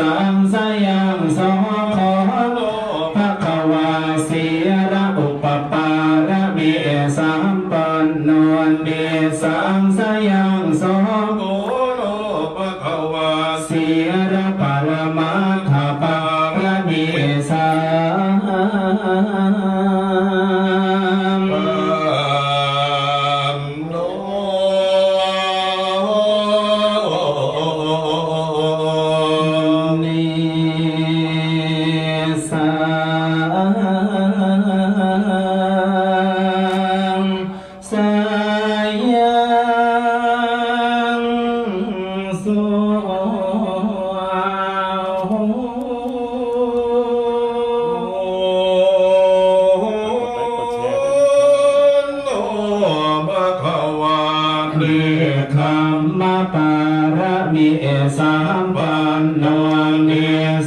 สังสยังโสขอโลภควาเสียระอุปปาระเมสัมปันโนเมสัมสยังโสโกโลภะคะวาเสียระปรมาถาปาระเมสัม สัมปันโนเน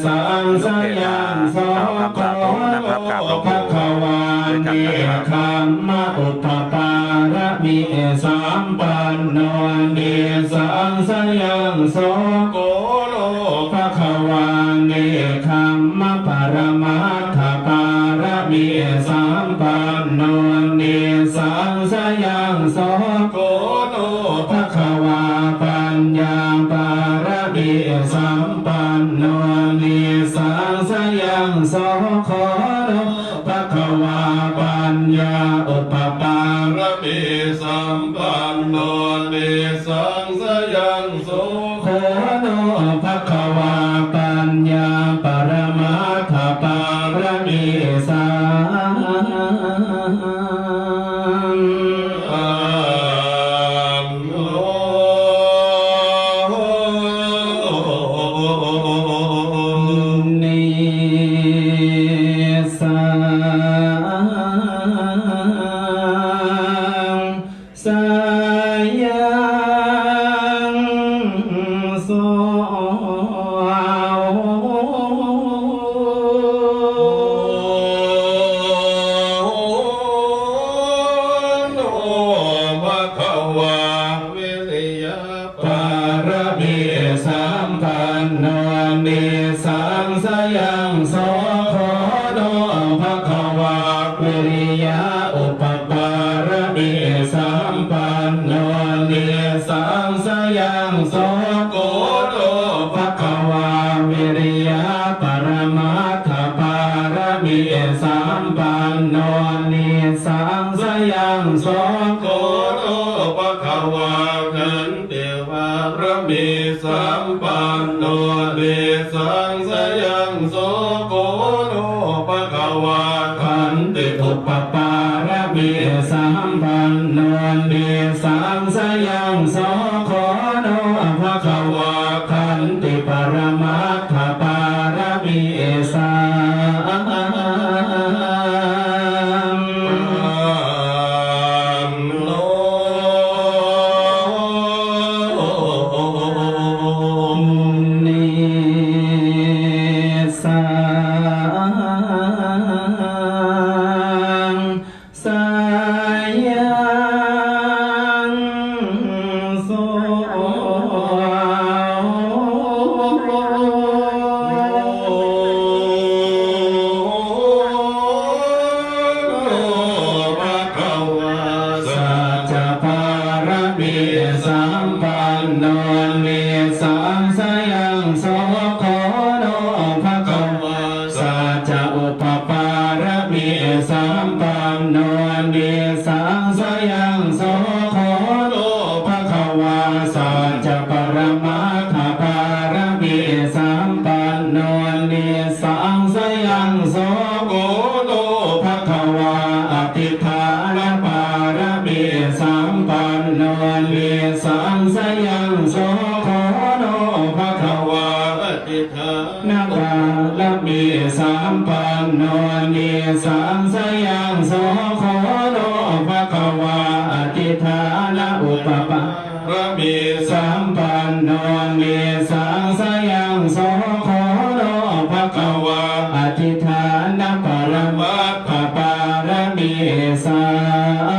สังสยามสโกโลภควาเนคขมมะอุปปารมิสัมปันโนเนสังสยามสโก โคโนภะคะวาปัญญาปรมาทปาระมีสัง สังสยังโสโกโลภะขาวาขันเตวาพระเมสัมปันโนเดสังสยังโสโกโลภะขาวาขันติอุปปารมีสัมปันโนเดสังสยัง สังโสขอโนภะคะวะสัจอุปปารมีสัมปันโนนิสังสยังโสโคโนภะคะวะสัจปรมาทปารมีสัมปันโนนิสัง นโนเนสังสยังโสโคโนภะคะวาอธิธานอุปปะระเมสัสัมปันโนเนสังสยังโสโคโนภะคะวาอธิธานปรมัตถปารมีสา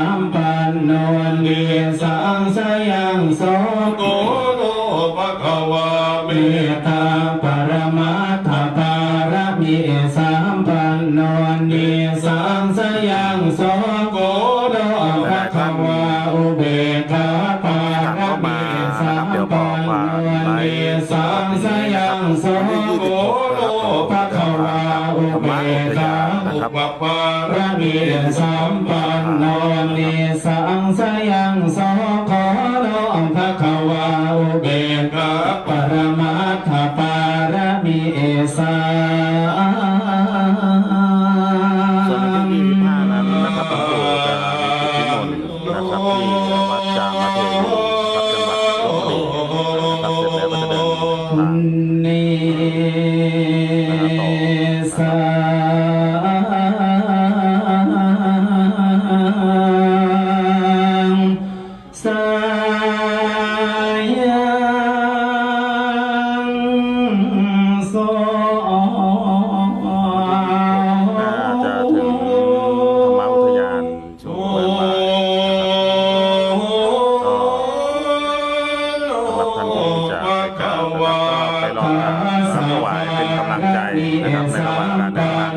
ามปันนนเดียสังสยังโสโกโลภะคะวาเมตาปรมาถปารมีสามปันนนเดียสังสยังโสโกโลภะคะวาอุเบกาปารมีสามปันนนเดียสังสยังสโกโลภะควาอุเบกาปปารมีสาม สังสยังสขอน้อมพระขวาอุเบกขาปรมัตถปารมีสาส่วนวันที่25นั้นนะครับหลวงปู่จะมีกิจนิมนต์นะครับที่วัดจามาเทวีครับจังหวัดลบบุรีนะครับเสร็จแล้วก็จะเดินทาง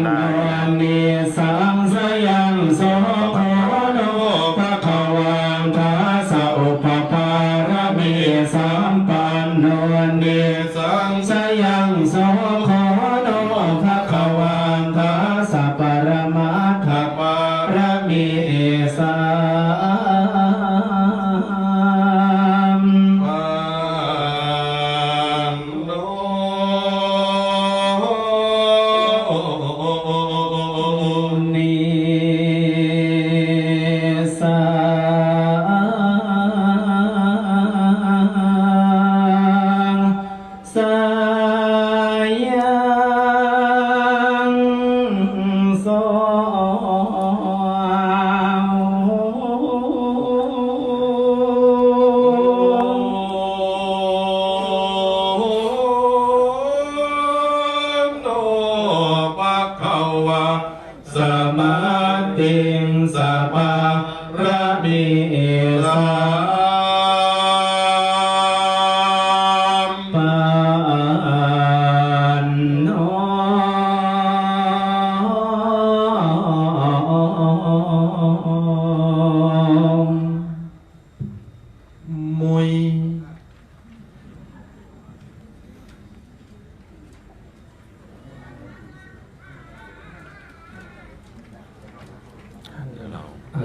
การเนสังสยังโสโทโนภะคะวังคาสอุปปารมีสัมปันโนนิสังสยังโสโทโนภะคะวังคาสปรมัตถปารมีสั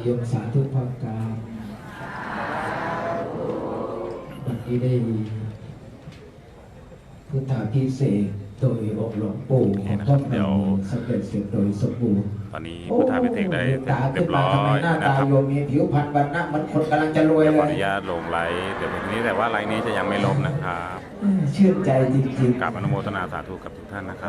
ยวเราอายมสาธุพร้อมกันวันนี้ได้พุทธาพิเศษกโดยองค์หลวงปู่ของพ่อพระสำเร็จเสร็จโดยสมบูรณ์ตอนนี้พุทธาพิเศษกได้เสร็จเรียบร้อยหน้านะตาครับ โยมมีผิวพรรณบรรณะเหมันคนกำลังจะรวยเดี๋ยวเลขออยนุญาตลงไลฟ์เดี๋ยววันนี้แต่ว่าไลฟ์นี้จะยังไม่ลบนะครับชื่นใจจริงๆ กราบอนุโมทนาสาธุกับทุกท่านนะครับ